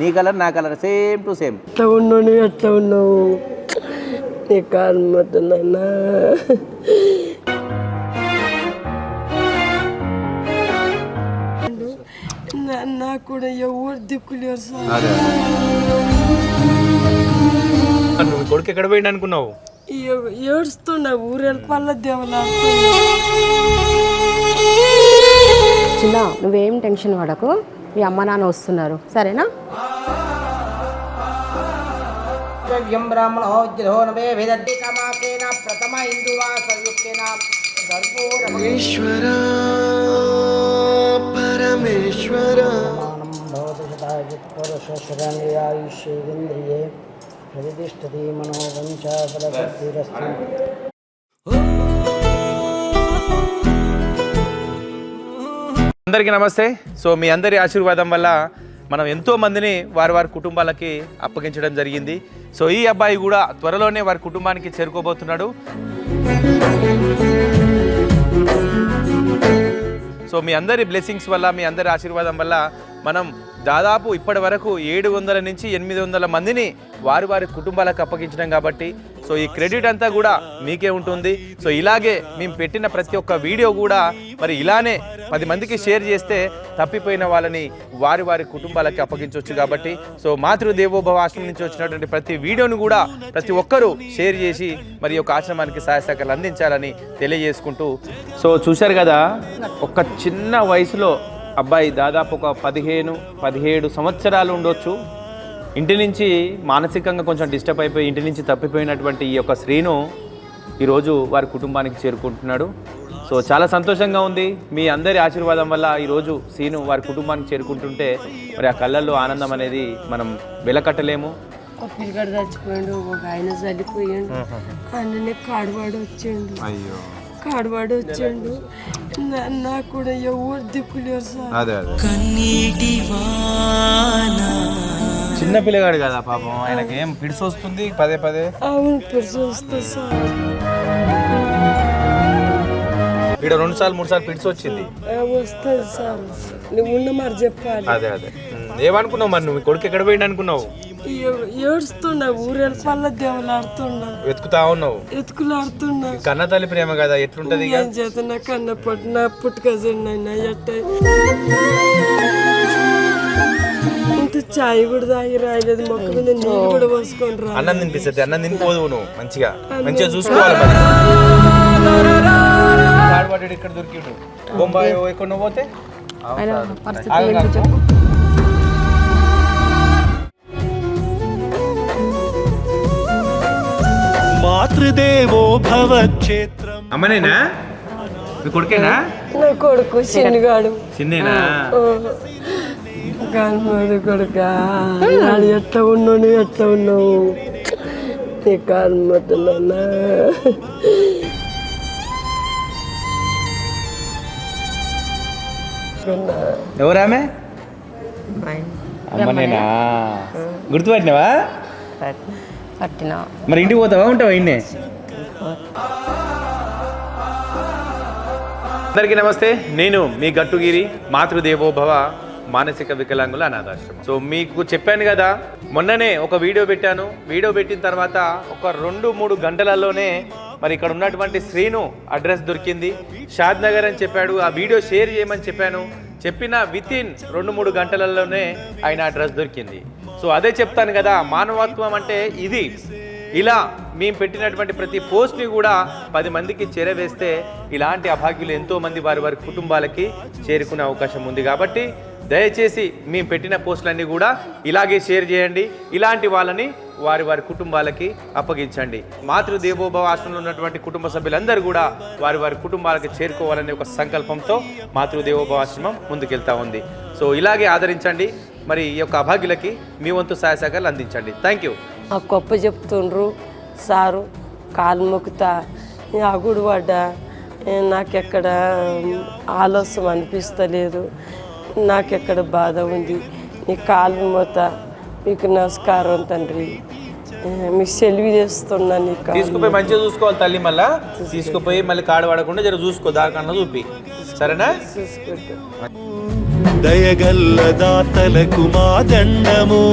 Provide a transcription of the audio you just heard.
నీ కలర్ నా colour same to same. ఎట్లా ఉన్నావు నువ్వు? ఎట్లా ఉన్నావు? నీ కాలు మొత్తం నాన్న. నా- నాకు కూడా ఎవరు దిక్కులేరు సార్. నువ్వు కొడుకు ఎక్కడ పోయింది అనుకున్నావు? ఏడుస్తున్నా ఊరెళ్ళి పళ్ళ దేవలాడుతున్నా. చిన్న నువ్వేం టెన్షన్ పడకు. మీ అమ్మ నాన్న వస్తున్నారు. సరేనా? ద్రవ్యం బ్రాహ్మణోజ్జో నవే వేదడ్డికమాకేన ప్రథమ హిందువా సంయుక్తేన ఈశ్వర పరమేశ్వర. పురుషేంద్రియే ప్రతిష్టతి మనోవంచాఫలసిద్ధిరస్తు అందరికీ నమస్తే. సో మీ అందరి ఆశీర్వాదం వల్ల మనం ఎంతో మందిని వారి వారి కుటుంబాలకి అప్పగించడం జరిగింది. సో ఈ అబ్బాయి కూడా త్వరలోనే వారి కుటుంబానికి చేరుకోబోతున్నాడు. సో మీ అందరి బ్లెస్సింగ్స్ వల్ల మీ అందరి ఆశీర్వాదం వల్ల మనం దాదాపు ఇప్పటి వరకు ఏడు వందల నుంచి ఎనిమిది వందల మందిని వారి వారి కుటుంబాలకు అప్పగించడం కాబట్టి సో ఈ క్రెడిట్ అంతా కూడా మీకే ఉంటుంది. సో ఇలాగే మేము పెట్టిన ప్రతి ఒక్క వీడియో కూడా మరి ఇలానే పది మందికి షేర్ చేస్తే తప్పిపోయిన వాళ్ళని వారి వారి కుటుంబాలకి అప్పగించవచ్చు కాబట్టి. సో మాతృదేవోభవ ఆశ్రమం నుంచి వచ్చినటువంటి ప్రతి వీడియోను కూడా ప్రతి ఒక్కరూ షేర్ చేసి మరి ఒక యొక్క ఆశ్రమానికి సహాయ సహకారాలు అందించాలని తెలియజేసుకుంటూ. సో చూశారు కదా ఒక చిన్న వయసులో అబ్బాయి దాదాపు ఒక పదిహేను పదిహేడు సంవత్సరాలు ఉండొచ్చు. ఇంటి నుంచి మానసికంగా కొంచెం డిస్టర్బ్ అయిపోయి ఇంటి నుంచి తప్పిపోయినటువంటి ఈ యొక్క శ్రీను ఈరోజు వారి కుటుంబానికి చేరుకుంటున్నాడు. సో చాలా సంతోషంగా ఉంది. మీ అందరి ఆశీర్వాదం వల్ల ఈరోజు శ్రీను వారి కుటుంబానికి చేరుకుంటుంటే మరి ఆ కళ్ళల్లో ఆనందం అనేది మనం వెలకట్టలేము. ఒక పిల్లగాడు చచ్చిపోయాడు ఒక ఆయన చనిపోయాడు. అన్ననే కాడువాడు వచ్చిండు. అయ్యో. కాడువాడు వచ్చిండు. నా- నాకు కూడా ఎవరు దిక్కులేరు సార్. కన్నీటి వాన చిన్న పిల్లగాడు కదా పాపం. ఆయనకి ఏం పిడిసి వస్తుంది పదే పదే? అవును పెరుసు వస్తా సార్. ఇక్కడ రెండు సార్లు మూడు సార్లు పిడిసి వచ్చింది. వస్తుంది సార్. నువ్వు ఉన్న మరి చెప్పాలి. అదే అదే. ఏమనుకున్నావు మరి నువ్వు? కొడుకు ఎక్కడ పోయింది అనుకున్నావు? ఏడుస్తున్నా ఊరెళ్ళి పళ్ళ దేవలాడుతున్నా వెతుకుతా ఉన్నావు. ఎత్తుకులాడుతున్నా కన్న తల్లి ప్రేమ కదా ఎట్లుంటది చేత నా కన్న పట్టు నా పుట్టుకజండి ఎట్ట చాయ్ కూడా తాగి రాయలేదు మొక్క మీద నీళ్ళు కూడా పోసుకొని రా అన్నం తినిపిస్తుంది అన్నం తినిపోదు నువ్వు మంచిగా. మంచిగా చూసుకోవాలి మరి. వాడు ఇక్కడ దొరికిండు బొంబాయి ఎక్కడ పోతే? మాతృదేవో భవ క్షేత్రం అమ్మనేనా? మీ కొడుకేనా? నా కొడుకు చిన్నగాడు. చిన్నేనా? కాన్మాడు కొడుక. నాడు ఎట్లా ఉన్నావు నువ్వు ఎట్లా ఉన్నావు? నీ నాన్న. ఎవరామె అమ్మనేనా గుర్తుపట్టినావా? పట్టిన మరి ఇంటికి పోతావా ఉంటావా ఇన్నే? అందరికీ నమస్తే. నేను మీ గట్టుగిరి మాతృదేవోభవ మానసిక వికలాంగుల అనాథాశ్రమం. సో మీకు చెప్పాను కదా మొన్ననే ఒక వీడియో పెట్టాను. వీడియో పెట్టిన తర్వాత ఒక రెండు మూడు గంటలలోనే మరి ఇక్కడ ఉన్నటువంటి శ్రీను అడ్రస్ దొరికింది. షాద్ నగర్ అని చెప్పాడు. ఆ వీడియో షేర్ చేయమని చెప్పాను. చెప్పిన విత్ ఇన్ రెండు మూడు గంటలలోనే ఆయన అడ్రస్ దొరికింది. సో అదే చెప్తాను కదా మానవత్వం అంటే ఇది. ఇలా మేము పెట్టినటువంటి ప్రతి పోస్ట్ని కూడా పది మందికి చేరవేస్తే ఇలాంటి అభాగ్యులు ఎంతోమంది వారి వారి కుటుంబాలకి చేరుకునే అవకాశం ఉంది. కాబట్టి దయచేసి మేము పెట్టిన పోస్టులన్నీ కూడా ఇలాగే షేర్ చేయండి. ఇలాంటి వాళ్ళని వారి వారి కుటుంబాలకి అప్పగించండి. మాతృదేవోభవ ఆశ్రమంలో ఉన్నటువంటి కుటుంబ సభ్యులందరూ కూడా వారి వారి కుటుంబాలకి చేరుకోవాలనే ఒక సంకల్పంతో మాతృదేవోభవ ఆశ్రమం ముందుకెళ్తా ఉంది. సో ఇలాగే ఆదరించండి. మరి ఈ యొక్క అభాగ్యులకి మీ వంతు సహాయ సహకారాలు అందించండి. థ్యాంక్ యూ ఆ గొప్ప చెప్తుండ్రు. సారు కాలు మొక్కుతా గుడి పడ్డా ఏ, నాకెక్కడ ఆలస్యం అనిపిస్తలేదు. నాకెక్కడ బాధ ఉంది? నీ కాలు మొత్త మీకు నమస్కారం తండ్రి. మీకు సెలవు చేస్తున్నా నీ కాలు. తీసుకుపోయి మంచిగా చూసుకోవాలి తల్లి మళ్ళా. తీసుకుపోయి మళ్ళీ కాడు పడకుండా జర చూసుకో దానికన్నా చూపి. సరేనా? దయగల్ల దాతలకు మా దండము.